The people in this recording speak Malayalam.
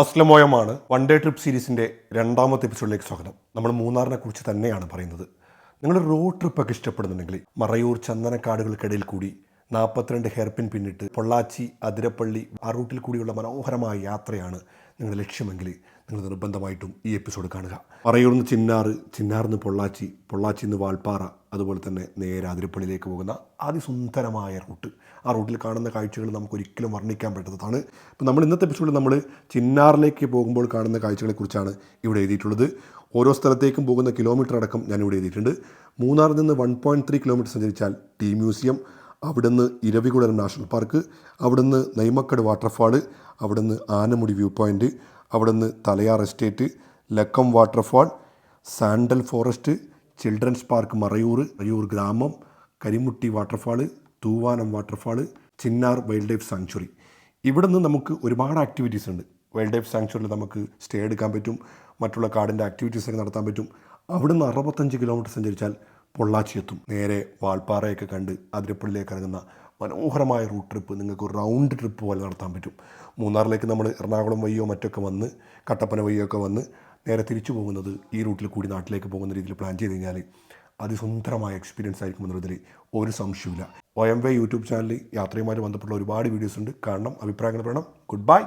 അസ്ലമോയമാണ് വൺ ഡേ ട്രിപ്പ് സീരീസിന്റെ രണ്ടാമത്തെ എപ്പിസോഡിലേക്ക് സ്വാഗതം. നമ്മൾ മൂന്നാറിനെ കുറിച്ച് തന്നെയാണ് പറയുന്നത്. നിങ്ങൾ റോഡ് ട്രിപ്പൊക്കെ ഇഷ്ടപ്പെടുന്നുണ്ടെങ്കിൽ മറയൂർ ചന്ദനക്കാടുകൾക്കിടയിൽ കൂടി നാൽപ്പത്തിരണ്ട് ഹെയർപിൻ പിന്നിട്ട് പൊള്ളാച്ചി അതിരപ്പള്ളി ആ റൂട്ടിൽ കൂടിയുള്ള മനോഹരമായ യാത്രയാണ് നിങ്ങളുടെ ലക്ഷ്യമെങ്കിൽ നിങ്ങൾ നിർബന്ധമായിട്ടും ഈ എപ്പിസോഡ് കാണുക. പറയൂർ നിന്ന് ചിന്നാറ് ചിന്നാറിൽ നിന്ന് പൊള്ളാച്ചി പൊള്ളാച്ചി നിന്ന് വാൾപ്പാറ അതുപോലെ തന്നെ നേരെ അതിരപ്പള്ളിയിലേക്ക് പോകുന്ന അതിസുന്ദരമായ റൂട്ട്. ആ റൂട്ടിൽ കാണുന്ന കാഴ്ചകൾ നമുക്ക് ഒരിക്കലും വർണിക്കാൻ പറ്റാത്തതാണ്. ഇപ്പോൾ നമ്മൾ ഇന്നത്തെ എപ്പിസോഡിൽ നമ്മൾ ചിന്നാറിലേക്ക് പോകുമ്പോൾ കാണുന്ന കാഴ്ചകളെക്കുറിച്ചാണ് ഇവിടെ എഴുതിയിട്ടുള്ളത്. ഓരോ സ്ഥലത്തേക്കും പോകുന്ന കിലോമീറ്റർ അടക്കം ഞാൻ ഇവിടെ എഴുതിയിട്ടുണ്ട്. മൂന്നാറിൽ നിന്ന് വൺ പോയിന്റ് ത്രീ കിലോമീറ്റർ സഞ്ചരിച്ചാൽ ടീ മ്യൂസിയം അവിടുന്ന് ഇരവികുളം നാഷണൽ പാർക്ക് അവിടുന്ന് നെയ്മക്കട് വാട്ടർഫാൾ അവിടുന്ന് ആനമുടി വ്യൂ പോയിന്റ് അവിടുന്ന് Thalayar estate Lakkam waterfall sandal forest children's park Marayur Marayur ഗ്രാമം Karimutti waterfall Thoovanam waterfall Chinnar wild life sanctuary. ഇവിടെ നിന്ന് നമുക്ക് ഒരുപാട് ആക്ടിവിറ്റീസ് ഉണ്ട്. വൈൽഡ് ലൈഫ് സാങ്ച്വറിയിൽ നമുക്ക് സ്റ്റേ എടുക്കാൻ പറ്റും. മറ്റുള്ള കാടിന്റെ ആക്ടിവിറ്റീസൊക്കെ നടത്താൻ പറ്റും. അവിടെ നിന്ന് അറുപത്തഞ്ച് കിലോമീറ്റർ സഞ്ചരിച്ചാൽ പൊള്ളാച്ചി എത്തും നേരെ വാൾപ്പാറയൊക്കെ കണ്ട് അതിരപ്പള്ളിയിലേക്ക് ഇറങ്ങുന്ന മനോഹരമായ റൂട്ട് ട്രിപ്പ് നിങ്ങൾക്ക് ഒരു റൗണ്ട് ട്രിപ്പ് പോലെ നടത്താൻ പറ്റും. മൂന്നാറിലേക്ക് നമ്മൾ എറണാകുളം വഴിയോ മറ്റൊക്കെ വന്ന് കട്ടപ്പന വഴിയോ ഒക്കെ വന്ന് നേരെ തിരിച്ചു പോകുന്നത് ഈ റൂട്ടിൽ കൂടി നാട്ടിലേക്ക് പോകുന്ന രീതിയിൽ പ്ലാൻ ചെയ്ത് കഴിഞ്ഞാൽ അതിസുന്ദരമായ എക്സ്പീരിയൻസ് ആയിരിക്കും എന്നുള്ളതിൽ ഒരു സംശയമില്ല ഒ എം വേ യൂട്യൂബ് ചാനലിൽ യാത്രയുമായി ബന്ധപ്പെട്ട ഒരുപാട് വീഡിയോസ് ഉണ്ട്. കാണണം അഭിപ്രായങ്ങൾ പറയണം. Good bye